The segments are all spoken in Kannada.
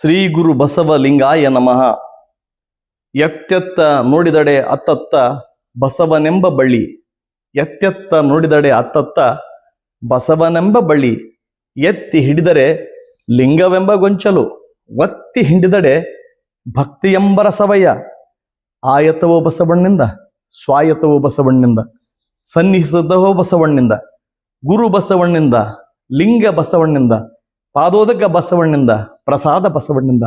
ಶ್ರೀ ಗುರು ಬಸವಲಿಂಗಾಯ ನಮಃ. ಎತ್ತೆತ್ತ ನೋಡಿದಡೆ ಅತ್ತತ್ತ ಬಸವನೆಂಬ ಬಳ್ಳಿ. ಎತ್ತೆತ್ತ ನೋಡಿದಡೆ ಅತ್ತತ್ತ ಬಸವನೆಂಬ ಬಳ್ಳಿ. ಎತ್ತಿ ಹಿಡಿದರೆ ಲಿಂಗವೆಂಬ ಗೊಂಚಲು. ಒತ್ತಿ ಹಿಂಡಿದಡೆ ಭಕ್ತಿ ಎಂಬ ರಸವಯ್ಯ. ಆಯತವೋ ಬಸವಣ್ಣಿಂದ ಸ್ವಾಯತವೋ ಬಸವಣ್ಣಿಂದ. ಸನ್ನಿಹಿಸದವೋ ಬಸವಣ್ಣಿಂದ, ಗುರು ಬಸವಣ್ಣಿಂದ, ಲಿಂಗ ಬಸವಣ್ಣಿಂದ. ಪಾದೋದಕ ಬಸವಣ್ಣಿಂದ ಪ್ರಸಾದ ಬಸವಣ್ಣಿಂದ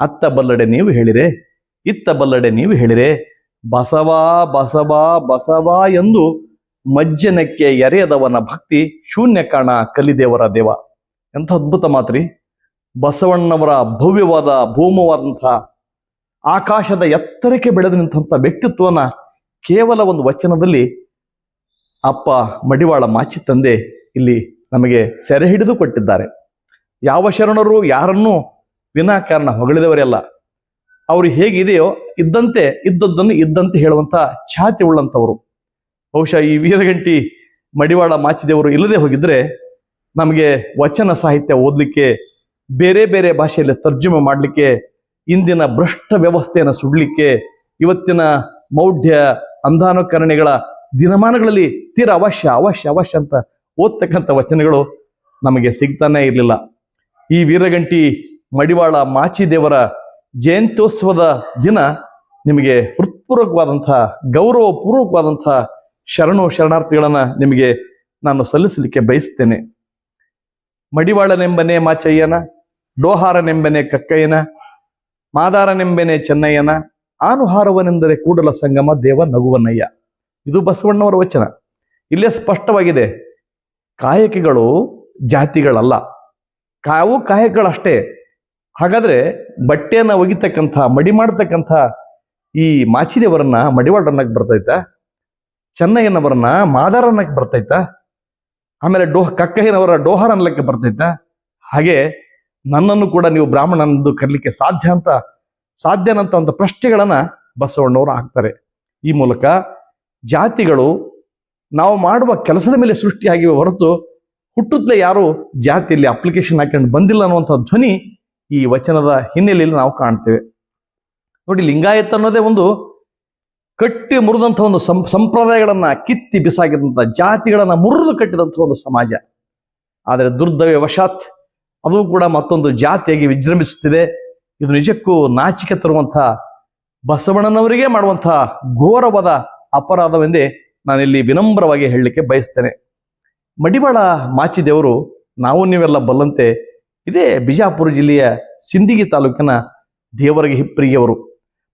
ಅತ್ತ ಬಲ್ಲಡೆ ನೀವು ಹೇಳಿರೆ, ಇತ್ತ ಬಲ್ಲಡೆ ನೀವು ಹೇಳಿರೆ, ಬಸವ ಬಸವ ಬಸವ ಎಂದು ಮಜ್ಜನಕ್ಕೆ ಎರೆಯದವನ ಭಕ್ತಿ ಶೂನ್ಯ ಕಾಣ ಕಲಿದೇವರ ದೇವ. ಎಂಥ ಅದ್ಭುತ ಮಾತ್ರಿ. ಬಸವಣ್ಣವರ ಭವ್ಯವಾದ ಭೂಮವಾದಂತಹ ಆಕಾಶದ ಎತ್ತರಕ್ಕೆ ಬೆಳೆದು ನಿಂತಹ ವ್ಯಕ್ತಿತ್ವನ ಕೇವಲ ಒಂದು ವಚನದಲ್ಲಿ ಅಪ್ಪ ಮಡಿವಾಳ ಮಾಚಿ ತಂದೆ ಇಲ್ಲಿ ನಮಗೆ ಸೆರೆ ಹಿಡಿದು ಕೊಟ್ಟಿದ್ದಾರೆ. ಯಾವ ಶರಣರು ಯಾರನ್ನೂ ವಿನಾಕಾರಣ ಹೊಗಳಿದವರೆಲ್ಲ ಅವರು ಹೇಗಿದೆಯೋ ಇದ್ದಂತೆ, ಇದ್ದದ್ದನ್ನು ಇದ್ದಂತೆ ಹೇಳುವಂಥ ಛಾತಿ ಉಳ್ಳಂಥವರು. ಬಹುಶಃ ಈ ವೀರಗಂಟಿ ಮಡಿವಾಳ ಮಾಚಿದೇವರು ಇಲ್ಲದೆ ಹೋಗಿದ್ರೆ ನಮಗೆ ವಚನ ಸಾಹಿತ್ಯ ಓದಲಿಕ್ಕೆ, ಬೇರೆ ಬೇರೆ ಭಾಷೆಯಲ್ಲಿ ತರ್ಜುಮೆ ಮಾಡಲಿಕ್ಕೆ, ಇಂದಿನ ಭ್ರಷ್ಟ ವ್ಯವಸ್ಥೆಯನ್ನು ಸುಡಲಿಕ್ಕೆ, ಇವತ್ತಿನ ಮೌಢ್ಯ ಅಂಧಾನುಕರಣೆಗಳ ದಿನಮಾನಗಳಲ್ಲಿ ತೀರ ಅವಶ್ಯ ಅವಶ್ಯ ಅವಶ್ಯ ಅಂತ ಓದ್ತಕ್ಕಂಥ ವಚನಗಳು ನಮಗೆ ಸಿಗ್ತಾನೇ ಇರಲಿಲ್ಲ. ಈ ವೀರಗಂಟಿ ಮಡಿವಾಳ ಮಾಚಿದೇವರ ಜಯಂತ್ಯೋತ್ಸವದ ದಿನ ನಿಮಗೆ ಹೃತ್ಪೂರ್ವಕವಾದಂತಹ ಗೌರವಪೂರ್ವಕವಾದಂತಹ ಶರಣು ಶರಣಾರ್ಥಿಗಳನ್ನ ನಿಮಗೆ ನಾನು ಸಲ್ಲಿಸಲಿಕ್ಕೆ ಬಯಸ್ತೇನೆ. ಮಡಿವಾಳನೆಂಬನೆ ಮಾಚಯ್ಯನ, ಡೋಹಾರನೆಂಬನೆ ಕಕ್ಕಯ್ಯನ, ಮಾದಾರನೆಂಬನೆ ಚೆನ್ನಯ್ಯನ, ಆನುಹಾರವನೆಂದರೆ ಕೂಡಲ ಸಂಗಮ ದೇವ ನಗುವನಯ್ಯ. ಇದು ಬಸವಣ್ಣವರ ವಚನ. ಇಲ್ಲೇ ಸ್ಪಷ್ಟವಾಗಿದೆ, ಕಾಯಕಿಗಳು ಜಾತಿಗಳಲ್ಲ. ಕಾವು ಕಾಯಕಗಳಷ್ಟೇ ಹಾಗಾದ್ರೆ ಬಟ್ಟೆಯನ್ನು ಒಗಿತಕ್ಕಂಥ, ಮಡಿ ಮಾಡತಕ್ಕಂಥ ಈ ಮಾಚಿದೇವರನ್ನ ಮಡಿವಾಳರನ್ನಕ್ಕೆ ಬರ್ತೈತಾ? ಚೆನ್ನಯ್ಯನವರನ್ನ ಮಾದಾರನ್ನಕ್ಕೆ ಬರ್ತೈತಾ? ಆಮೇಲೆ ಡೋಹ ಕಕ್ಕಯ್ಯನವರ ಡೋಹರ್ ಅನ್ಲಕ್ಕೆ ಬರ್ತೈತ? ಹಾಗೆ ನನ್ನನ್ನು ಕೂಡ ನೀವು ಬ್ರಾಹ್ಮಣನಂದು ಕರಲಿಕ್ಕೆ ಸಾಧ್ಯ ಅಂತ ಸಾಧ್ಯನಂತ ಒಂದು ಪ್ರಶ್ನೆಗಳನ್ನ ಬಸವಣ್ಣವರು ಹಾಕ್ತಾರೆ. ಈ ಮೂಲಕ ಜಾತಿಗಳು ನಾವು ಮಾಡುವ ಕೆಲಸದ ಮೇಲೆ ಸೃಷ್ಟಿಯಾಗಿವೆ ಹೊರತು ಹುಟ್ಟುತ್ತಲೇ ಯಾರು ಜಾತಿಯಲ್ಲಿ ಅಪ್ಲಿಕೇಶನ್ ಹಾಕೊಂಡು ಬಂದಿಲ್ಲ ಅನ್ನುವಂಥ ಧ್ವನಿ ಈ ವಚನದ ಹಿನ್ನೆಲೆಯಲ್ಲಿ ನಾವು ಕಾಣ್ತೇವೆ. ನೋಡಿ, ಲಿಂಗಾಯತ ಅನ್ನೋದೇ ಒಂದು ಕಟ್ಟಿ ಮುರಿದಂಥ ಒಂದು ಸಂ, ಸಂಪ್ರದಾಯಗಳನ್ನ ಕಿತ್ತಿ ಬಿಸಾಕಿದಂಥ, ಜಾತಿಗಳನ್ನ ಮುರಿದು ಕಟ್ಟಿದಂಥ ಒಂದು ಸಮಾಜ. ಆದರೆ ದುರ್ದವ್ಯ ವಶಾತ್ ಅದು ಕೂಡ ಮತ್ತೊಂದು ಜಾತಿಯಾಗಿ ವಿಜೃಂಭಿಸುತ್ತಿದೆ. ಇದು ನಿಜಕ್ಕೂ ನಾಚಿಕೆ ತರುವಂಥ ಬಸವಣ್ಣನವರಿಗೆ ಮಾಡುವಂಥ ಘೋರವಾದ ಅಪರಾಧವೆಂದೇ ನಾನಿಲ್ಲಿ ವಿನಮ್ರವಾಗಿ ಹೇಳಲಿಕ್ಕೆ ಬಯಸ್ತೇನೆ. ಮಡಿವಾಳ ಮಾಚಿದೇವರು, ನಾವು ನೀವೆಲ್ಲ ಬಲ್ಲಂತೆ, ಇದೇ ಬಿಜಾಪುರ ಜಿಲ್ಲೆಯ ಸಿಂದಗಿ ತಾಲೂಕಿನ ದೇವರಿಗೆ ಹಿಪ್ಪರಿಗೆಯವರು.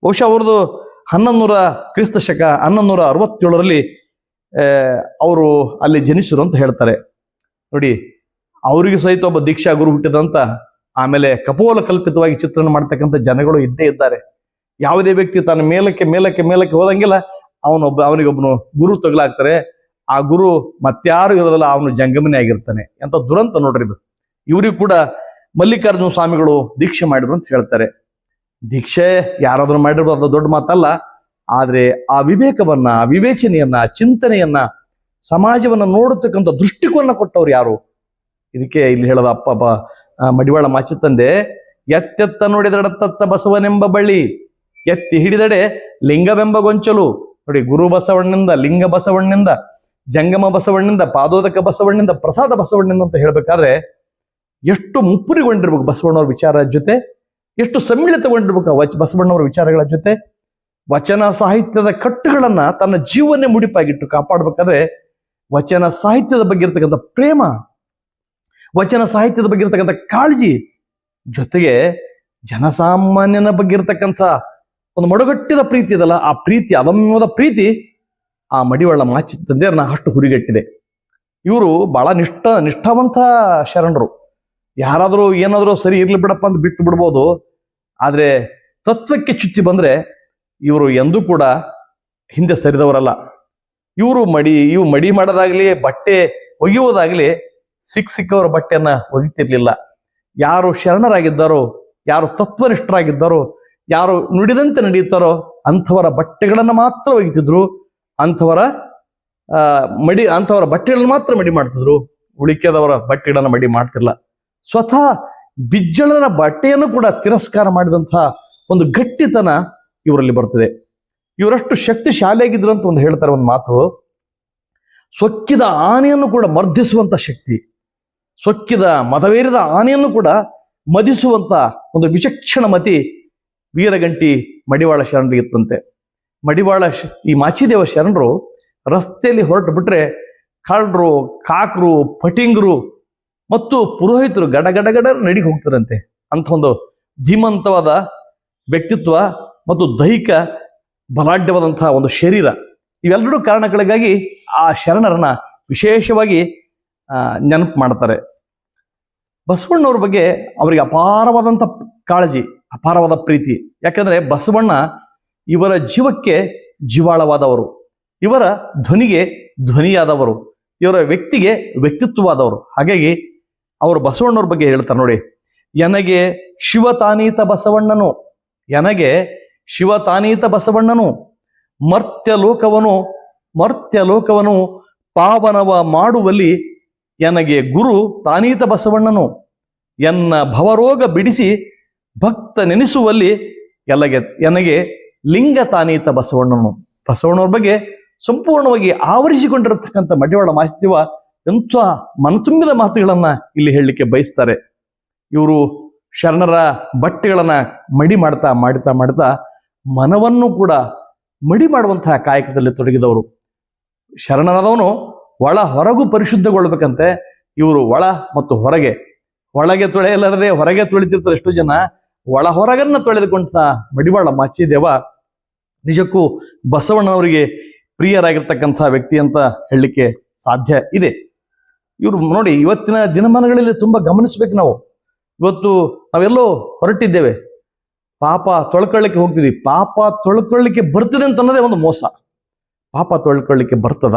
ಬಹುಶಃ ಅವ್ರದ್ದು ಹನ್ನೊಂದು ನೂರ ಕ್ರಿಸ್ತ ಶಕ ಹನ್ನೊಂದು ಅರವತ್ತೇಳರಲ್ಲಿ ಅವರು ಅಲ್ಲಿ ಜನಿಸಿದ್ರು ಅಂತ ಹೇಳ್ತಾರೆ. ನೋಡಿ, ಅವರಿಗೆ ಸಹಿತ ಒಬ್ಬ ದೀಕ್ಷಾ ಗುರು ಹುಟ್ಟಿದಂತ, ಆಮೇಲೆ ಕಪೋಲ ಕಲ್ಪಿತವಾಗಿ ಚಿತ್ರಣ ಮಾಡ್ತಕ್ಕಂಥ ಜನಗಳು ಇದ್ದೇ ಇದ್ದಾರೆ. ಯಾವುದೇ ವ್ಯಕ್ತಿ ತನ್ನ ಮೇಲಕ್ಕೆ ಮೇಲಕ್ಕೆ ಮೇಲಕ್ಕೆ ಹೋದಂಗೆಲ್ಲ, ಅವನೊಬ್ಬ ಅವನಿಗೊಬ್ಬನು ಗುರು ತಗಲಾಗ್ತಾರೆ. ಆ ಗುರು ಮತ್ತಾರು ಇರೋದಲ್ಲ ಅವನು ಜಂಗಮನೇ ಆಗಿರ್ತಾನೆ ಅಂತ ದುರಂತ ನೋಡ್ರಿ ಇದು. ಇವರಿಗೂ ಕೂಡ ಮಲ್ಲಿಕಾರ್ಜುನ ಸ್ವಾಮಿಗಳು ದೀಕ್ಷೆ ಮಾಡಿದ್ರು ಅಂತ ಹೇಳ್ತಾರೆ. ದೀಕ್ಷೆ ಯಾರಾದ್ರೂ ಮಾಡಿರೋದು ಅದು ದೊಡ್ಡ ಮಾತಲ್ಲ. ಆದರೆ ಆ ವಿವೇಕವನ್ನ ವಿವೇಚನೆಯನ್ನ ಚಿಂತನೆಯನ್ನ ಸಮಾಜವನ್ನ ನೋಡತಕ್ಕಂಥ ದೃಷ್ಟಿಕೋನ ಕೊಟ್ಟವ್ರು ಯಾರು? ಇದಕ್ಕೆ ಇಲ್ಲಿ ಹೇಳದ ಅಪ್ಪ ಮಡಿವಾಳ ಮಾಚಿತ್ತಂದೆ ತಂದೆ, ಎತ್ತೆತ್ತ ನೋಡಿದಡತ್ತತ್ತ ಬಸವನೆಂಬ ಬಳ್ಳಿ, ಎತ್ತಿ ಹಿಡಿದಡೆ ಲಿಂಗವೆಂಬ ಗೊಂಚಲು. ನೋಡಿ, ಗುರು ಬಸವಣ್ಣಿಂದ ಲಿಂಗ ಬಸವಣ್ಣಿಂದ ಜಂಗಮ ಬಸವಣ್ಣಿಂದ ಪಾದೋದಕ ಬಸವಣ್ಣಿಂದ ಪ್ರಸಾದ ಬಸವಣ್ಣಿಂದ ಅಂತ ಹೇಳ್ಬೇಕಾದ್ರೆ, ಎಷ್ಟು ಮುಪ್ಪುರಿಗೊಂಡಿರ್ಬೇಕು ಬಸವಣ್ಣವ್ರ ವಿಚಾರ ಜೊತೆ, ಎಷ್ಟು ಸಮ್ಮಿಳಿತಗೊಂಡಿರ್ಬೇಕು ವಚ ಬಸವಣ್ಣವ್ರ ವಿಚಾರಗಳ ಜೊತೆ, ವಚನ ಸಾಹಿತ್ಯದ ಕಟ್ಟುಗಳನ್ನ ತನ್ನ ಜೀವನೇ ಮುಡಿಪಾಗಿಟ್ಟು ಕಾಪಾಡಬೇಕಾದ್ರೆ, ವಚನ ಸಾಹಿತ್ಯದ ಬಗ್ಗೆ ಇರ್ತಕ್ಕಂಥ ಪ್ರೇಮ, ವಚನ ಸಾಹಿತ್ಯದ ಬಗ್ಗೆ ಇರ್ತಕ್ಕಂಥ ಕಾಳಜಿ ಜೊತೆಗೆ ಜನಸಾಮಾನ್ಯನ ಬಗ್ಗೆ ಇರ್ತಕ್ಕಂಥ ಒಂದು ಮಡುಗಟ್ಟಿದ ಪ್ರೀತಿ ಇದಲ್ಲ, ಆ ಪ್ರೀತಿ, ಅದಮ್ಯವಾದ ಪ್ರೀತಿ ಆ ಮಡಿವಳ್ಳ ಮಾಚಿ ನಾ ಅಷ್ಟು ಹುರಿಗಟ್ಟಿದೆ. ಇವರು ಬಹಳ ನಿಷ್ಠ, ನಿಷ್ಠಾವಂತ ಶರಣರು. ಯಾರಾದರೂ ಏನಾದರೂ ಸರಿ ಇರ್ಲಿ ಬಿಡಪ್ಪ ಅಂತ ಬಿಟ್ಟು ಬಿಡ್ಬೋದು. ಆದರೆ ತತ್ವಕ್ಕೆ ಚುಚ್ಚಿ ಬಂದ್ರೆ ಇವರು ಎಂದೂ ಕೂಡ ಹಿಂದೆ ಸರಿದವರಲ್ಲ. ಇವರು ಮಡಿ ಇವು ಮಡಿ ಮಾಡೋದಾಗ್ಲಿ, ಬಟ್ಟೆ ಒಗೆಯುವುದಾಗಲಿ ಸಿಕ್ಕ ಸಿಕ್ಕವರ ಬಟ್ಟೆಯನ್ನ ಒಗಿತಿರ್ಲಿಲ್ಲ. ಯಾರು ಶರಣರಾಗಿದ್ದಾರೋ, ಯಾರು ತತ್ವನಿಷ್ಠರಾಗಿದ್ದಾರೋ, ಯಾರು ನುಡಿದಂತೆ ನಡೆಯುತ್ತಾರೋ ಅಂಥವರ ಬಟ್ಟೆಗಳನ್ನು ಮಾತ್ರ ಒಗಿತಿದ್ರು. ಅಂಥವರ ಮಡಿ, ಅಂಥವರ ಬಟ್ಟೆಗಳನ್ನು ಮಾತ್ರ ಮಡಿ ಮಾಡ್ತಿದ್ರು. ಉಳಿಕೆದವರ ಬಟ್ಟೆಗಳನ್ನ ಮಡಿ ಮಾಡ್ತಿಲ್ಲ ಸ್ವತಃ ಬಿಜ್ಜಳನ ಬಟ್ಟೆಯನ್ನು ಕೂಡ ತಿರಸ್ಕಾರ ಮಾಡಿದಂತಹ ಒಂದು ಗಟ್ಟಿತನ ಇವರಲ್ಲಿ ಬರ್ತದೆ. ಇವರಷ್ಟು ಶಕ್ತಿಶಾಲಿಯಾಗಿದ್ರು ಅಂತ ಒಂದು ಹೇಳ್ತಾರೆ ಒಂದು ಮಾತು. ಸೊಕ್ಕಿದ ಆನೆಯನ್ನು ಕೂಡ ಮರ್ದಿಸುವಂತ ಶಕ್ತಿ. ಸೊಕ್ಕಿದ ಮದವೇರಿದ ಆನೆಯನ್ನು ಕೂಡ ಮದಿಸುವಂತ ಒಂದು ವಿಚಕ್ಷಣ ಮತಿ ವೀರಗಂಟಿ ಮಡಿವಾಳ ಶರಣರಿಗೆ ಇತ್ತಂತೆ. ಮಡಿವಾಳ ಈ ಮಾಚಿದೇವ ಶರಣರು ರಸ್ತೆಯಲ್ಲಿ ಹೊರಟು ಬಿಟ್ರೆ ಕಳ್ಳರು, ಕಾಕರು ಪಟಿಂಗರು ಮತ್ತು ಪುರೋಹಿತರು ಗಡ ಗಡ ನಡಿಗೆ ಹೋಗ್ತಾರಂತೆ. ಅಂತ ಒಂದು ಧೀಮಂತವಾದ ವ್ಯಕ್ತಿತ್ವ ಮತ್ತು ದೈಹಿಕ ಬಲಾಢ್ಯವಾದಂತಹ ಒಂದು ಶರೀರ. ಇವೆಲ್ಲರೂ ಕಾರಣಗಳಿಗಾಗಿ ಆ ಶರಣರನ್ನ ವಿಶೇಷವಾಗಿ ನೆನಪು ಮಾಡ್ತಾರೆ. ಬಸವಣ್ಣವ್ರ ಬಗ್ಗೆ ಅವರಿಗೆ ಅಪಾರವಾದಂಥ ಕಾಳಜಿ, ಅಪಾರವಾದ ಪ್ರೀತಿ. ಯಾಕಂದ್ರೆ ಬಸವಣ್ಣ ಇವರ ಜೀವಕ್ಕೆ ಜೀವಾಳವಾದವರು. ಇವರ ಧ್ವನಿಗೆ ಧ್ವನಿಯಾದವರು. ಇವರ ವ್ಯಕ್ತಿಗೆ ವ್ಯಕ್ತಿತ್ವವಾದವರು. ಹಾಗಾಗಿ ಅವರು ಬಸವಣ್ಣವ್ರ ಬಗ್ಗೆ ಹೇಳ್ತಾರೆ ನೋಡಿ. ಎನಗೆ ಶಿವತಾನೀತ ಬಸವಣ್ಣನು, ಎನಗೆ ಶಿವತಾನೀತ ಬಸವಣ್ಣನು, ಮರ್ತ್ಯ ಲೋಕವನು ಮರ್ತ್ಯ ಲೋಕವನು, ಪಾವನವ ಮಾಡುವಲ್ಲಿ ಎನಗೆ ಗುರು ತಾನೀತ ಬಸವಣ್ಣನು, ಎನ್ನ ಭವರೋಗ ಬಿಡಿಸಿ ಭಕ್ತ ನೆನೆಸುವಲ್ಲಿ ಎಲ್ಲಗೆ ಎನಗೆ ಲಿಂಗ ತಾನೀತ ಬಸವಣ್ಣನು ಬಸವಣ್ಣವ್ರ ಬಗ್ಗೆ ಸಂಪೂರ್ಣವಾಗಿ ಆವರಿಸಿಕೊಂಡಿರತಕ್ಕಂಥ ಮಡಿವಾಳ ಮಾಹಿತಿವ ಎಂಥ ಮನತುಂಬಿದ ಮಾತುಗಳನ್ನ ಇಲ್ಲಿ ಹೇಳಲಿಕ್ಕೆ ಬಯಸ್ತಾರೆ. ಇವರು ಶರಣರ ಬಟ್ಟೆಗಳನ್ನ ಮಡಿ ಮಾಡ್ತಾ ಮಾಡ್ತಾ ಮಾಡ್ತಾ ಮನವನ್ನು ಕೂಡ ಮಡಿ ಮಾಡುವಂತಹ ಕಾಯಕದಲ್ಲಿ ತೊಡಗಿದವರು. ಶರಣರಾದವನು ಒಳ ಹೊರಗು ಪರಿಶುದ್ಧಗೊಳ್ಬೇಕಂತೆ ಇವರು ಒಳ ಮತ್ತು ಹೊರಗೆ. ಒಳಗೆ ತೊಳೆಯಲಾರದೆ ಹೊರಗೆ ತೊಳಿತಿರ್ತಾರೆ ಎಷ್ಟೋ ಜನ. ಒಳ ಹೊರಗನ್ನ ತೊಳೆದುಕೊಂಡ ಮಡಿವಾಳ ಮಾಚಿದೇವ ನಿಜಕ್ಕೂ ಬಸವಣ್ಣನವರಿಗೆ ಪ್ರಿಯರಾಗಿರ್ತಕ್ಕಂಥ ವ್ಯಕ್ತಿ ಅಂತ ಹೇಳಲಿಕ್ಕೆ ಸಾಧ್ಯ ಇದೆ. ಇವರು ನೋಡಿ, ಇವತ್ತಿನ ದಿನಮಾನಗಳಲ್ಲಿ ತುಂಬ ಗಮನಿಸ್ಬೇಕು ನಾವು. ಇವತ್ತು ನಾವೆಲ್ಲೋ ಹೊರಟಿದ್ದೇವೆ. ಪಾಪ ತೊಳ್ಕೊಳ್ಳಿಕ್ಕೆ ಹೋಗ್ತಿದ್ವಿ. ಪಾಪ ತೊಳ್ಕೊಳ್ಳಿಕ್ಕೆ ಬರ್ತದೆ ಅಂತ ಅನ್ನೋದೇ ಒಂದು ಮೋಸ. ಪಾಪ ತೊಳ್ಕೊಳ್ಳಿಕ್ಕೆ ಬರ್ತದ?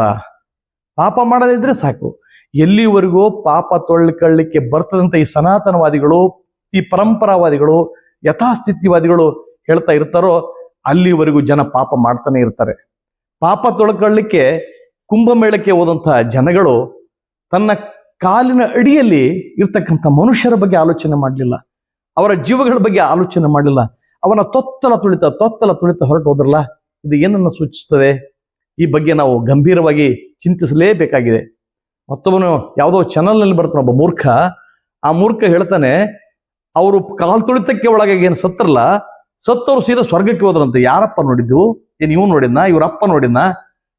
ಪಾಪ ಮಾಡದಿದ್ರೆ ಸಾಕು. ಎಲ್ಲಿವರೆಗೂ ಪಾಪ ತೊಳ್ಕೊಳ್ಳಿಕ್ಕೆ ಬರ್ತದಂತ ಈ ಸನಾತನವಾದಿಗಳು, ಈ ಪರಂಪರಾವಾದಿಗಳು, ಯಥಾಸ್ಥಿತಿವಾದಿಗಳು ಹೇಳ್ತಾ ಇರ್ತಾರೋ ಅಲ್ಲಿವರೆಗೂ ಜನ ಪಾಪ ಮಾಡ್ತಾನೆ ಇರ್ತಾರೆ. ಪಾಪ ತೊಳ್ಕೊಳ್ಳಿಕ್ಕೆ ಕುಂಭಮೇಳಕ್ಕೆ ಹೋದಂತಹ ಜನಗಳು ತನ್ನ ಕಾಲಿನ ಅಡಿಯಲ್ಲಿ ಇರ್ತಕ್ಕಂಥ ಮನುಷ್ಯರ ಬಗ್ಗೆ ಆಲೋಚನೆ ಮಾಡಲಿಲ್ಲ. ಅವರ ಜೀವಗಳ ಬಗ್ಗೆ ಆಲೋಚನೆ ಮಾಡಲಿಲ್ಲ. ಅವನ ತೊತ್ತಲ ತುಳಿತ ತೊತ್ತಲ ತುಳಿತ ಹೊರಟು ಹೋದ್ರಲ್ಲ, ಇದು ಏನನ್ನ ಸೂಚಿಸ್ತದೆ ಈ ಬಗ್ಗೆ ನಾವು ಗಂಭೀರವಾಗಿ ಚಿಂತಿಸಲೇಬೇಕಾಗಿದೆ. ಮತ್ತೊಬ್ಬನು ಯಾವುದೋ ಚಾನಲ್ನಲ್ಲಿ ಬರ್ತಾನೆ ಒಬ್ಬ ಮೂರ್ಖ. ಆ ಮೂರ್ಖ ಹೇಳ್ತಾನೆ, ಅವರು ಕಾಲ್ ತುಳಿತಕ್ಕೆ ಒಳಗಾಗಿ ಏನು ಸತ್ರಲ್ಲ ಸತ್ತವ್ರು ಸೀದಾ ಸ್ವರ್ಗಕ್ಕೆ ಹೋದ್ರಂತೆ. ಯಾರಪ್ಪ ನೋಡಿದ್ದು? ಏನ್ ಇವ್ ನೋಡಿದ್ನ? ಇವ್ರ ಅಪ್ಪ ನೋಡಿದ್ನ?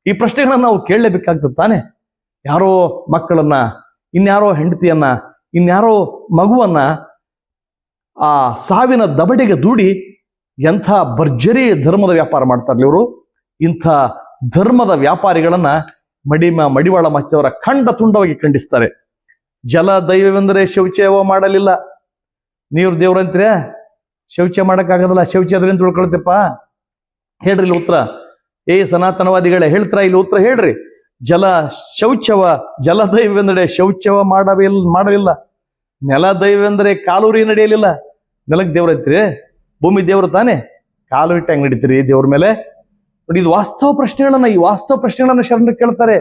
ಈ ಪ್ರಶ್ನೆಗಳನ್ನ ನಾವು ಕೇಳಲೇಬೇಕಾಗ್ತದೆ ತಾನೆ? ಯಾರೋ ಮಕ್ಕಳನ್ನ, ಇನ್ಯಾರೋ ಹೆಂಡತಿಯನ್ನ, ಇನ್ಯಾರೋ ಮಗುವನ್ನ ಆ ಸಾವಿನ ದಬಡೆಗೆ ದೂಡಿ ಎಂಥ ಭರ್ಜರಿ ಧರ್ಮದ ವ್ಯಾಪಾರ ಮಾಡ್ತಾರಲ್ಲ ಇವರು? ಇಂಥ ಧರ್ಮದ ವ್ಯಾಪಾರಿಗಳನ್ನ ಮಡಿಮ ಮಡಿವಾಳ ಮಚ್ಚವರ ಖಂಡ ತುಂಡವಾಗಿ ಖಂಡಿಸ್ತಾರೆ. ಜಲ ದೈವವೆಂದರೆ ಶೌಚವ ಮಾಡಲಿಲ್ಲ. ನೀರು ದೇವ್ರಂತೀರ ಶೌಚ ಮಾಡಕ್ಕಾಗದಲ್ಲ, ಶೌಚ ಅದ್ರಿಂದ ತಿಳ್ಕೊಳ್ತೇಪ್ಪ ಹೇಳ್ರಿ ಇಲ್ಲಿ ಉತ್ತರ. ಏ ಸನಾತನವಾದಿಗಳೇ, ಹೇಳ್ತಾರ ಇಲ್ಲಿ ಉತ್ತರ? ಹೇಳ್ರಿ. ಜಲ ಶೌಚವ, ಜಲ ದೈವವೆಂದರೆ ಶೌಚವ ಮಾಡವಿಲ್, ಮಾಡಲಿಲ್ಲ. ನೆಲ ದೈವವೆಂದರೆ ಕಾಲೂರಿ ನಡೆಯಲಿಲ್ಲ. ನೆಲಕ್ಕೆ ದೇವ್ರ ಐತ್ರಿ ಭೂಮಿ ದೇವ್ರ ತಾನೆ? ಕಾಲು ಇಟ್ಟು ಹೆಂಗ್ ನಡೀತೀರಿ ದೇವ್ರ ಮೇಲೆ? ನೋಡಿ, ಇದು ವಾಸ್ತವ ಪ್ರಶ್ನೆಗಳನ್ನ, ಈ ವಾಸ್ತವ ಪ್ರಶ್ನೆಗಳನ್ನ ಶರಣರು ಕೇಳ್ತಾರೆ.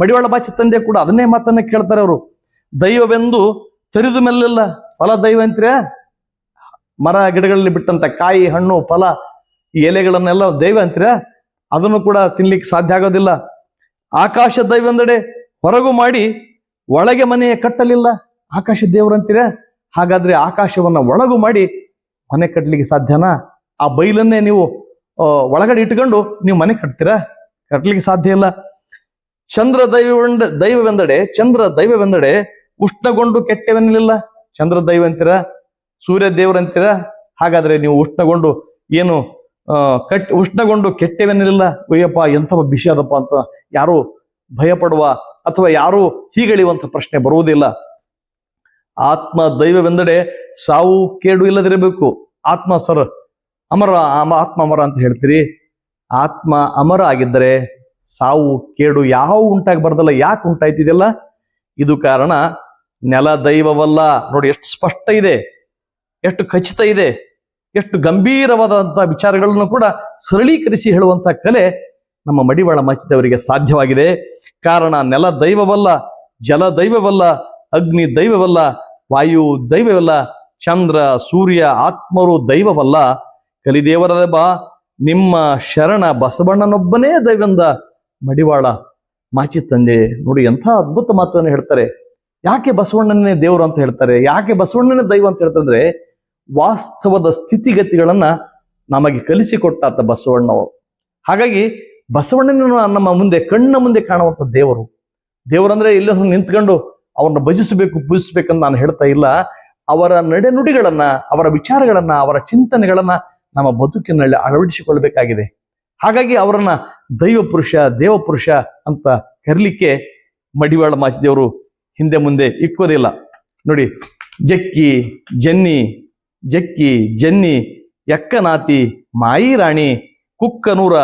ಮಡಿವಾಳ ಬಾಚಿ ತಂದೆ ಕೂಡ ಅದನ್ನೇ ಮಾತನ್ನ ಕೇಳ್ತಾರೆ ಅವರು. ದೈವವೆಂದು ತರಿದು ಮೆಲ್ಲಿಲ್ಲ ಫಲ ದೈವ ಅಂತೀರ? ಮರ ಗಿಡಗಳಲ್ಲಿ ಬಿಟ್ಟಂತ ಕಾಯಿ, ಹಣ್ಣು, ಫಲ ಎಲೆಗಳನ್ನೆಲ್ಲ ದೈವ ಅಂತೀರ? ಅದನ್ನು ಕೂಡ ತಿನ್ಲಿಕ್ಕೆ ಸಾಧ್ಯ ಆಗೋದಿಲ್ಲ. ಆಕಾಶ ದೈವೆಂದೆಡೆ ಹೊರಗು ಮಾಡಿ ಒಳಗೆ ಮನೆಯ ಕಟ್ಟಲಿಲ್ಲ. ಆಕಾಶ ದೇವ್ರು ಅಂತೀರ? ಹಾಗಾದ್ರೆ ಆಕಾಶವನ್ನ ಒಳಗು ಮಾಡಿ ಮನೆ ಕಟ್ಟಲಿಕ್ಕೆ ಸಾಧ್ಯನಾ? ಆ ಬೈಲನ್ನೇ ನೀವು ಒಳಗಡೆ ಇಟ್ಕೊಂಡು ನೀವು ಮನೆ ಕಟ್ತೀರಾ? ಕಟ್ಟಲಿಕ್ಕೆ ಸಾಧ್ಯ ಇಲ್ಲ. ಚಂದ್ರ ದೈವವೆಂದ, ದೈವವೆಂದಡೆ, ಚಂದ್ರ ದೈವವೆಂದಡೆ ಉಷ್ಣಗೊಂಡು ಕೆಟ್ಟವೆನ್ನಲಿಲ್ಲ ಚಂದ್ರ ದೈವ ಅಂತೀರ? ಸೂರ್ಯ ದೇವರಂತೀರ ಹಾಗಾದ್ರೆ ನೀವು ಉಷ್ಣಗೊಂಡು ಏನು ಕಟ್, ಉಷ್ಣಗೊಂಡು ಕೆಟ್ಟವೇನಿರಲಿಲ್ಲ? ಅಯ್ಯಪ್ಪ ಎಂಥವ ಬಿಸಿ ಅಂತ ಯಾರು ಭಯಪಡುವ ಅಥವಾ ಯಾರು ಹೀಗೆಳಿಯುವಂತ ಪ್ರಶ್ನೆ ಬರುವುದಿಲ್ಲ. ಆತ್ಮ ದೈವವೆಂದಡೆ ಸಾವು ಕೇಡು ಇಲ್ಲದಿರಬೇಕು. ಆತ್ಮ ಸರ್, ಅಮರ ಅಮ- ಆತ್ಮ ಅಮರ ಅಂತ ಹೇಳ್ತೀರಿ. ಆತ್ಮ ಅಮರ ಆಗಿದ್ದರೆ ಸಾವು ಕೇಡು ಯಾವ ಉಂಟಾಗಬಾರ್ದಲ್ಲ ಯಾಕೆ ಉಂಟಾಯ್ತಿದೆಯಲ್ಲ ಇದು ಕಾರಣ ನೆಲ ದೈವವಲ್ಲ ನೋಡಿ, ಎಷ್ಟು ಸ್ಪಷ್ಟ ಇದೆ. ಎಷ್ಟು ಖಚಿತ ಇದೆ, ಎಷ್ಟು ಗಂಭೀರವಾದಂತಹ ವಿಚಾರಗಳನ್ನು ಕೂಡ ಸರಳೀಕರಿಸಿ ಹೇಳುವಂಥ ಕಲೆ ನಮ್ಮ ಮಡಿವಾಳ ಮಚ್ಚಿದವರಿಗೆ ಸಾಧ್ಯವಾಗಿದೆ. ಕಾರಣ ನೆಲ ದೈವವಲ್ಲ, ಜಲ ದೈವವಲ್ಲ, ಅಗ್ನಿ ದೈವವಲ್ಲ, ವಾಯು ದೈವವಲ್ಲ, ಚಂದ್ರ, ಸೂರ್ಯ, ಆತ್ಮರು ದೈವವಲ್ಲ. ಕಲಿದೇವರದ ಬಾ, ನಿಮ್ಮ ಶರಣ ಬಸವಣ್ಣನೊಬ್ಬನೇ ದೈವಂದ ಮಡಿವಾಳ ಮಾಚಿ ತಂದೆ ನೋಡಿ ಎಂಥ ಅದ್ಭುತ ಮಾತನ್ನು ಹೇಳ್ತಾರೆ. ಯಾಕೆ ಬಸವಣ್ಣನೇ ದೇವರು ಅಂತ ಹೇಳ್ತಾರೆ? ಯಾಕೆ ಬಸವಣ್ಣನೇ ದೈವ ಅಂತ ಹೇಳ್ತಾರೆ ಅಂದ್ರೆ ವಾಸ್ತವದ ಸ್ಥಿತಿಗತಿಗಳನ್ನ ನಮಗೆ ಕಲಿಸಿಕೊಟ್ಟಾತ ಬಸವಣ್ಣವರು. ಹಾಗಾಗಿ ಬಸವಣ್ಣನ ನಮ್ಮ ಮುಂದೆ, ಕಣ್ಣ ಮುಂದೆ ಕಾಣುವಂಥ ದೇವರು. ದೇವರಂದ್ರೆ ಎಲ್ಲರೂ ನಿಂತ್ಕೊಂಡು ಅವ್ರನ್ನ ಭಜಿಸಬೇಕು, ಪೂಜಿಸ್ಬೇಕಂತ ನಾನು ಹೇಳ್ತಾ ಇಲ್ಲ. ಅವರ ನಡೆನುಡಿಗಳನ್ನ, ಅವರ ವಿಚಾರಗಳನ್ನ, ಅವರ ಚಿಂತನೆಗಳನ್ನ ನಮ್ಮ ಬದುಕಿನಲ್ಲಿ ಅಳವಡಿಸಿಕೊಳ್ಬೇಕಾಗಿದೆ ಹಾಗಾಗಿ ಅವರನ್ನ ದೈವ ಪುರುಷ, ದೇವ ಪುರುಷ ಅಂತ ಕರೀಲಿಕ್ಕೆ ಮಡಿವಾಳ ಮಾಚಿದೇವರು ಹಿಂದೆ ಮುಂದೆ ಇಕ್ಕೋದಿಲ್ಲ. ನೋಡಿ, ಜಕ್ಕಿ, ಜನ್ನಿ ಜಕ್ಕಿ, ಜನ್ನಿ, ಎಕ್ಕನಾತಿ ಮಾಯಿರಾಣಿ ಕುಕ್ಕನೂರ,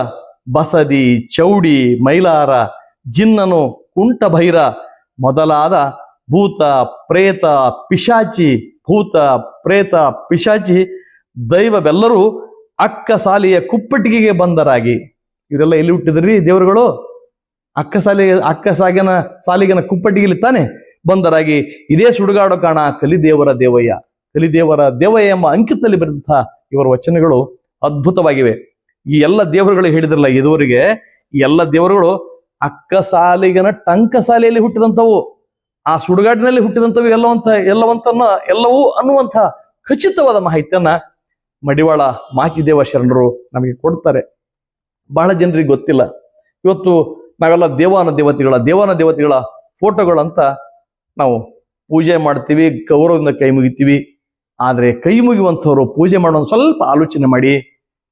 ಬಸದಿ, ಚೌಡಿ, ಮೈಲಾರ, ಜಿನ್ನನು, ಕುಂಟಭೈರ, ಮೊದಲಾದ ಭೂತ, ಪ್ರೇತ, ಪಿಶಾಚಿ, ಭೂತ, ಪ್ರೇತ, ಪಿಶಾಚಿ ದೈವವೆಲ್ಲರೂ ಅಕ್ಕ ಸಾಲಿಯ ಕುಪ್ಪಟಿಗೆಗೆ ಬಂದರಾಗಿ. ಇವರೆಲ್ಲ ಎಲ್ಲಿ ಹುಟ್ಟಿದ್ರಿ ದೇವರುಗಳು? ಅಕ್ಕ ಸಾಲಿ ಅಕ್ಕ ಸಾಗಿನ ಸಾಲಿಗನ ಕುಪ್ಪಟಿಗೆಲಿ ತಾನೆ ಬಂದರಾಗಿ. ಇದೇ ಸುಡುಗಾಡು ಕಾಣ ಕಲಿದೇವರ ದೇವಯ್ಯ. ಕಲಿದೇವರ ದೇವ ಎಂಬ ಅಂಕಿತದಲ್ಲಿ ಬರೆದಂತಹ ಇವರ ವಚನಗಳು ಅದ್ಭುತವಾಗಿವೆ. ಈ ಎಲ್ಲ ದೇವರುಗಳು ಹೇಳಿದ್ರಲ್ಲ, ಇದುವರೆಗೆ ಈ ಎಲ್ಲ ದೇವರುಗಳು ಅಕ್ಕ ಸಾಲಿಗನ ಟಂಕ ಸಾಲೆಯಲ್ಲಿ ಹುಟ್ಟಿದಂಥವು, ಆ ಸುಡುಗಾಡಿನಲ್ಲಿ ಹುಟ್ಟಿದಂಥವು ಎಲ್ಲವಂತ, ಎಲ್ಲವಂತನ್ನ, ಎಲ್ಲವೂ ಅನ್ನುವಂತಹ ಖಚಿತವಾದ ಮಾಹಿತಿಯನ್ನ ಮಡಿವಾಳ ಮಾಚಿದೇವ ಶರಣರು ನಮಗೆ ಕೊಡ್ತಾರೆ. ಬಹಳ ಜನರಿಗೆ ಗೊತ್ತಿಲ್ಲ. ಇವತ್ತು ನಾವೆಲ್ಲ ದೇವಾನ ದೇವತೆಗಳ ದೇವಾನ ದೇವತೆಗಳ ಫೋಟೋಗಳಂತ ನಾವು ಪೂಜೆ ಮಾಡ್ತೀವಿ, ಗೌರವದಿಂದ ಕೈ ಮುಗಿತೀವಿ. ಆದರೆ ಕೈ ಮುಗಿಯುವಂಥವರು ಪೂಜೆ ಮಾಡೋದು ಸ್ವಲ್ಪ ಆಲೋಚನೆ ಮಾಡಿ,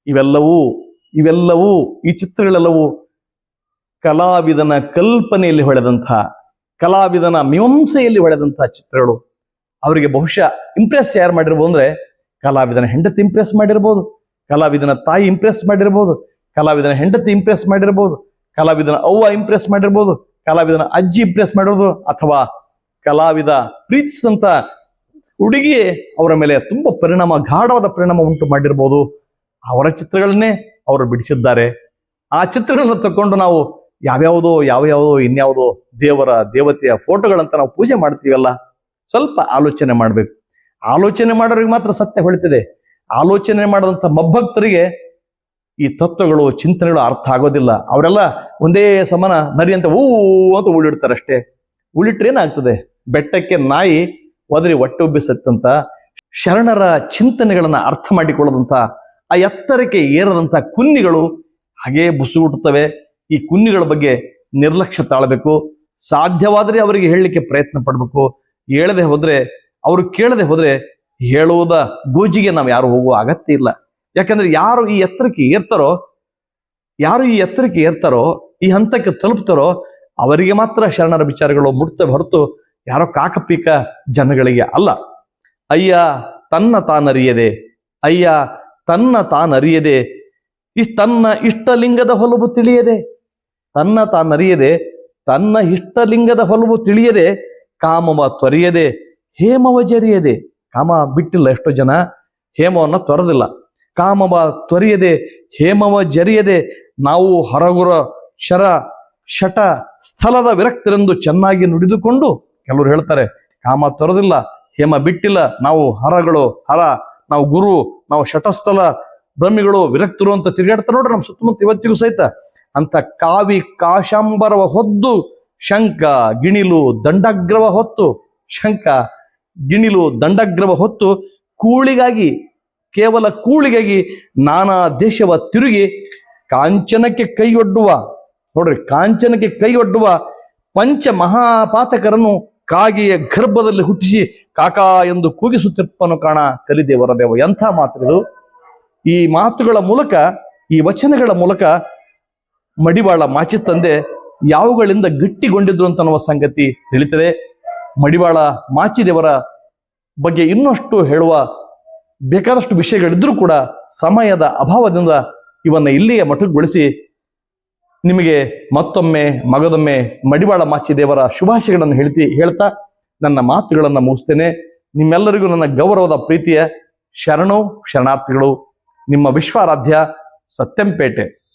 ಇವೆಲ್ಲವೂ ಇವೆಲ್ಲವೂ, ಈ ಚಿತ್ರಗಳೆಲ್ಲವೂ ಕಲಾವಿದನ ಕಲ್ಪನೆಯಲ್ಲಿ ಹೊಳೆದಂಥ, ಕಲಾವಿದನ ಮೀಮಾಂಸೆಯಲ್ಲಿ ಹೊಳೆದಂಥ ಚಿತ್ರಗಳು. ಅವರಿಗೆ ಬಹುಶಃ ಇಂಪ್ರೆಸ್ ಯಾರು ಮಾಡಿರ್ಬೋದು ಅಂದರೆ ಕಲಾವಿದನ ಹೆಂಡತಿ ಇಂಪ್ರೆಸ್ ಮಾಡಿರ್ಬೋದು, ಕಲಾವಿದನ ತಾಯಿ ಇಂಪ್ರೆಸ್ ಮಾಡಿರ್ಬೋದು, ಕಲಾವಿದನ ಹೆಂಡತಿ ಇಂಪ್ರೆಸ್ ಮಾಡಿರ್ಬೋದು, ಕಲಾವಿದನ ಅವ್ವ ಇಂಪ್ರೆಸ್ ಮಾಡಿರ್ಬೋದು, ಕಲಾವಿದನ ಅಜ್ಜಿ ಇಂಪ್ರೆಸ್ ಮಾಡಿರೋದು, ಅಥವಾ ಕಲಾವಿದ ಪ್ರೀತಿಸಿದಂತ ಹುಡುಗಿ ಅವರ ಮೇಲೆ ತುಂಬಾ ಪರಿಣಾಮ, ಗಾಢವಾದ ಪರಿಣಾಮ ಉಂಟು ಮಾಡಿರ್ಬೋದು. ಅವರ ಚಿತ್ರಗಳನ್ನೇ ಅವರು ಬಿಡಿಸಿದ್ದಾರೆ. ಆ ಚಿತ್ರಗಳನ್ನ ತಕೊಂಡು ನಾವು ಯಾವ್ಯಾವುದೋ ಯಾವ್ಯಾವುದೋ, ಇನ್ಯಾವುದೋ ದೇವರ, ದೇವತೆಯ ಫೋಟೋಗಳಂತ ನಾವು ಪೂಜೆ ಮಾಡ್ತೀವಲ್ಲ, ಸ್ವಲ್ಪ ಆಲೋಚನೆ ಮಾಡಬೇಕು. ಆಲೋಚನೆ ಮಾಡೋರಿಗೆ ಮಾತ್ರ ಸತ್ಯ ಹೊಳಿತಿದೆ. ಆಲೋಚನೆ ಮಾಡದಂತ ಮಬ್ಬಕ್ತರಿಗೆ ಈ ತತ್ವಗಳು, ಚಿಂತನೆಗಳು ಅರ್ಥ ಆಗೋದಿಲ್ಲ. ಅವರೆಲ್ಲ ಒಂದೇ ಸಮಾನ ನರಿ ಅಂತ ಊ ಅಂತ ಉಳಿಡ್ತಾರೆ ಅಷ್ಟೇ ಉಳಿಟ್ರೆ ಏನಾಗ್ತದೆ? ಬೆಟ್ಟಕ್ಕೆ ನಾಯಿ ಒದರಿ ಒಟ್ಟೊಬ್ಬಿಸತ್ತಂತ ಶರಣರ ಚಿಂತನೆಗಳನ್ನ ಅರ್ಥ ಮಾಡಿಕೊಳ್ಳದಂತ, ಆ ಎತ್ತರಕ್ಕೆ ಏರದಂತ ಕುನ್ನಿಗಳು ಹಾಗೇ ಬುಸುಗುಟ್ಟುತ್ತವೆ ಈ ಕುನ್ನಿಗಳ ಬಗ್ಗೆ ನಿರ್ಲಕ್ಷ್ಯ ತಾಳಬೇಕು. ಸಾಧ್ಯವಾದರೆ ಅವರಿಗೆ ಹೇಳಲಿಕ್ಕೆ ಪ್ರಯತ್ನ ಪಡಬೇಕು. ಹೇಳದೆ ಹೋದ್ರೆ, ಅವರು ಕೇಳದೆ ಹೋದ್ರೆ ಹೇಳುವುದ ಗೋಜಿಗೆ ನಾವು ಯಾರು ಹೋಗುವ ಅಗತ್ಯ ಇಲ್ಲ. ಯಾಕಂದ್ರೆ ಯಾರು ಈ ಎತ್ತರಕ್ಕೆ ಏರ್ತಾರೋ, ಯಾರು ಈ ಎತ್ತರಕ್ಕೆ ಏರ್ತಾರೋ, ಈ ಹಂತಕ್ಕೆ ತಲುಪ್ತಾರೋ, ಅವರಿಗೆ ಮಾತ್ರ ಶರಣರ ವಿಚಾರಗಳು ಮುಟ್ತವೆ ಹೊರತು ಯಾರೋ ಕಾಕಪೀಕ ಜನಗಳಿಗೆ ಅಲ್ಲ. ಅಯ್ಯ, ತನ್ನ ತಾನರಿಯದೆ, ಅಯ್ಯ, ತನ್ನ ತಾನರಿಯದೆ ಇಷ್ಟ ತನ್ನ ಇಷ್ಟಲಿಂಗದ ಹೊಲವು ತಿಳಿಯದೆ, ತನ್ನ ತಾನರಿಯದೆ, ತನ್ನ ಇಷ್ಟಲಿಂಗದ ಹೊಲವು ತಿಳಿಯದೆ, ಕಾಮವ ತೊರೆಯದೆ, ಹೇಮವ ಜರಿಯದೆ. ಕಾಮ ಬಿಟ್ಟಿಲ್ಲ ಎಷ್ಟೋ ಜನ, ಹೇಮವನ್ನು ತೊರೆದಿಲ್ಲ. ಕಾಮವ ತೊರೆಯದೆ, ಹೇಮವ ಜರಿಯದೆ, ನಾವು ಹೊರಗುರ ಶರ, ಶಟ ಸ್ಥಳದ ವಿರಕ್ತರೆಂದು ಚೆನ್ನಾಗಿ ನುಡಿದುಕೊಂಡು ಕೆಲವರು ಹೇಳ್ತಾರೆ, ಕಾಮ ತೊರೆದಿಲ್ಲ, ಹೇಮ ಬಿಟ್ಟಿಲ್ಲ, ನಾವು ಹರಗಳು, ಹರ, ನಾವು ಗುರು, ನಾವು ಶಟಸ್ಥಲ ಬ್ರಹ್ಮಿಗಳು, ವಿರಕ್ತರು ಅಂತ ತಿರುಗಾಡ್ತಾರೆ ನೋಡ್ರಿ ನಮ್ಮ ಸುತ್ತಮುತ್ತ ಇವತ್ತಿಗೂ ಸಹಿತ. ಅಂತ ಕಾವಿ ಕಾಶಾಂಬರವ ಹೊದ್ದು ಶಂಕ ಗಿಣಿಲು ದಂಡಗ್ರವ ಹೊತ್ತು ಶಂಕ ಗಿಣಿಲು ದಂಡಗ್ರವ ಹೊತ್ತು, ಕೂಳಿಗಾಗಿ, ಕೇವಲ ಕೂಳಿಗಾಗಿ ನಾನಾ ದೇಶವ ತಿರುಗಿ, ಕಾಂಚನಕ್ಕೆ ಕೈಯೊಡ್ಡುವ, ನೋಡ್ರಿ ಕಾಂಚನಕ್ಕೆ ಕೈಯೊಡ್ಡುವ ಪಂಚ ಮಹಾಪಾತಕರನ್ನು ಕಾಗೆಯ ಗರ್ಭದಲ್ಲಿ ಹುಟ್ಟಿಸಿ ಕಾಕಾ ಎಂದು ಕೂಗಿಸುತ್ತಿರ್ಪನು ಕಾಣ ಕಲಿದೇವರ ದೇವ. ಎಂಥ ಮಾತಿದು ಈ ಮಾತುಗಳ ಮೂಲಕ, ಈ ವಚನಗಳ ಮೂಲಕ ಮಡಿವಾಳ ಮಾಚಿ ತಂದೆ ಯಾವುಗಳಿಂದ ಗಟ್ಟಿಗೊಂಡಿದ್ರು ಅಂತ ಅನ್ನುವ ಸಂಗತಿ ತಿಳಿತದೆ. ಮಡಿವಾಳ ಮಾಚಿದೇವರ ಬಗ್ಗೆ ಇನ್ನಷ್ಟು ಹೇಳುವ ಬೇಕಾದಷ್ಟು ವಿಷಯಗಳಿದ್ರೂ ಕೂಡ ಸಮಯದ ಅಭಾವದಿಂದ ಇವನ್ನ ಇಲ್ಲಿಯೇ ಮಠಗೊಳಿಸಿ ನಿಮಗೆ ಮತ್ತೊಮ್ಮೆ ಮಗದೊಮ್ಮೆ ಮಡಿವಾಳ ಮಾಚಿ ದೇವರ ಶುಭಾಶಯಗಳನ್ನು ಹೇಳ್ತಿ, ಹೇಳ್ತಾ ನನ್ನ ಮಾತುಗಳನ್ನು ಮುಗಿಸ್ತೇನೆ. ನಿಮ್ಮೆಲ್ಲರಿಗೂ ನನ್ನ ಗೌರವದ ಪ್ರೀತಿಯ ಶರಣು ಶರಣಾರ್ಥಿಗಳು, ನಿಮ್ಮ ವಿಶ್ವಾರಾಧ್ಯ ಸತ್ಯಂಪೇಟೆ.